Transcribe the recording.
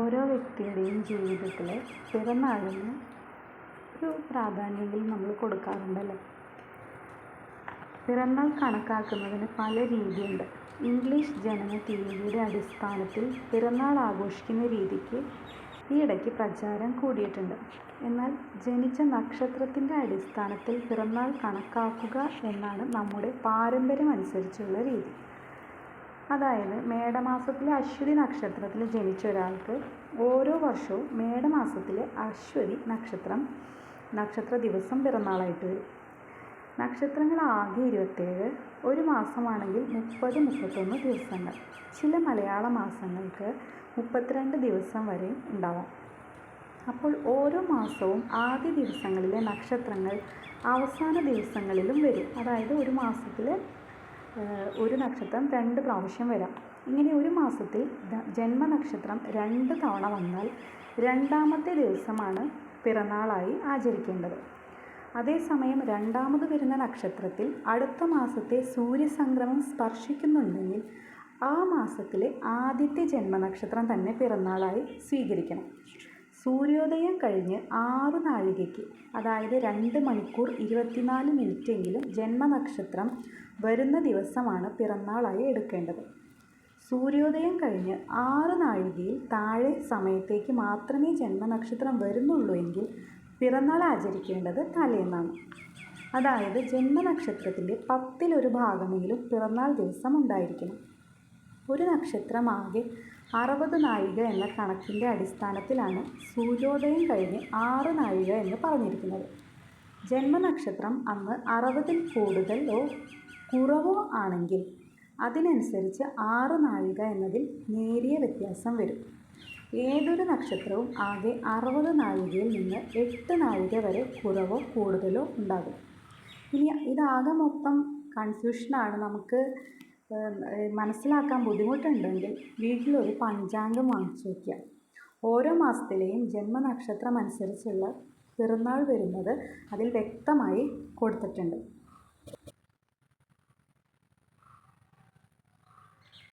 ഓരോ വ്യക്തിയുടെയും ജീവിതത്തിൽ പിറന്നാളിന് ഒരു പ്രാധാന്യമെങ്കിലും നമ്മൾ കൊടുക്കാറുണ്ടല്ലേ? പിറന്നാൾ കണക്കാക്കുന്നതിന് പല രീതിയുണ്ട്. ഇംഗ്ലീഷ് ജനന തീയതിയുടെ അടിസ്ഥാനത്തിൽ പിറന്നാൾ ആഘോഷിക്കുന്ന രീതിക്ക് ഈയിടയ്ക്ക് പ്രചാരം കൂടിയിട്ടുണ്ട്. എന്നാൽ ജനിച്ച നക്ഷത്രത്തിന്റെ അടിസ്ഥാനത്തിൽ പിറന്നാൾ കണക്കാക്കുക എന്നാണ് നമ്മുടെ പാരമ്പര്യം അനുസരിച്ചുള്ള രീതി. അതായത് മേടമാസത്തിലെ അശ്വതി നക്ഷത്രത്തിൽ ജനിച്ച ഒരാൾക്ക് ഓരോ വർഷവും മേടമാസത്തിലെ അശ്വതി നക്ഷത്രം നക്ഷത്ര ദിവസം പിറന്നാളായിട്ട് വരും. നക്ഷത്രങ്ങൾ ആകെ ഇരുപത്തേഴ് ഒരു മാസമാണെങ്കിൽ മുപ്പത് മുപ്പത്തൊന്ന് ദിവസങ്ങൾ. ചില മലയാള മാസങ്ങൾക്ക് മുപ്പത്തിരണ്ട് ദിവസം വരെ ഉണ്ടാവാം. അപ്പോൾ ഓരോ മാസവും ആദ്യ ദിവസങ്ങളിലെ നക്ഷത്രങ്ങൾ അവസാന ദിവസങ്ങളിലും വരും. അതായത് ഒരു മാസത്തിൽ ഒരു നക്ഷത്രം രണ്ട് പ്രാവശ്യം വരാം. ഇങ്ങനെ ഒരു മാസത്തിൽ ജന്മനക്ഷത്രം രണ്ട് തവണ വന്നാൽ രണ്ടാമത്തെ ദിവസമാണ് പിറന്നാളായി ആചരിക്കേണ്ടത്. അതേസമയം രണ്ടാമത് വരുന്ന നക്ഷത്രത്തിൽ അടുത്ത മാസത്തെ സൂര്യസംക്രമം സ്പർശിക്കുന്നുണ്ടെങ്കിൽ ആ മാസത്തിലെ ആദ്യത്തെ ജന്മനക്ഷത്രം തന്നെ പിറന്നാളായി സ്വീകരിക്കണം. സൂര്യോദയം കഴിഞ്ഞ് ആറു നാഴികയ്ക്ക് അതായത് രണ്ട് മണിക്കൂർ ഇരുപത്തിനാല് മിനിറ്റെങ്കിലും ജന്മനക്ഷത്രം വരുന്ന ദിവസമാണ് പിറന്നാളായി എടുക്കേണ്ടത്. സൂര്യോദയം കഴിഞ്ഞ് ആറ് നാഴികയിൽ താഴെ സമയത്തേക്ക് മാത്രമേ ജന്മനക്ഷത്രം വരുന്നുള്ളൂ എങ്കിൽ പിറന്നാൾ ആചരിക്കേണ്ടത് തലേന്നാണ്. അതായത് ജന്മനക്ഷത്രത്തിന്റെ പത്തിലൊരു ഭാഗമെങ്കിലും പിറന്നാൾ ദിവസം ഉണ്ടായിരിക്കണം. ഒരു നക്ഷത്രം ആകെ അറുപത് നാഴിക എന്ന കണക്കിന്റെ അടിസ്ഥാനത്തിലാണ് സൂര്യോദയം കഴിഞ്ഞ് ആറ് നാഴിക എന്ന് പറഞ്ഞിരിക്കുന്നത്. ജന്മനക്ഷത്രം അന്ന് അറുപതിൽ കൂടുതലോ കുറവോ ആണെങ്കിൽ അതിനനുസരിച്ച് ആറ് നാഴിക എന്നതിൽ നേരിയ വ്യത്യാസം വരും. ഏതൊരു നക്ഷത്രവും ആകെ അറുപത് നാഴികയിൽ നിന്ന് എട്ട് നാഴിക വരെ കുറവോ കൂടുതലോ ഉണ്ടാകും. ഇനി ഇതാകെ മൊത്തം കൺഫ്യൂഷനാണ് നമുക്ക് മനസ്സിലാക്കാൻ ബുദ്ധിമുട്ടുണ്ടെങ്കിൽ വീട്ടിലൊരു പഞ്ചാംഗം വാങ്ങിച്ചു വയ്ക്കുക. ഓരോ മാസത്തിലെയും ജന്മനക്ഷത്രം അനുസരിച്ചുള്ള പിറന്നാൾ വരുന്നത് അതിൽ വ്യക്തമായി കൊടുത്തിട്ടുണ്ട്.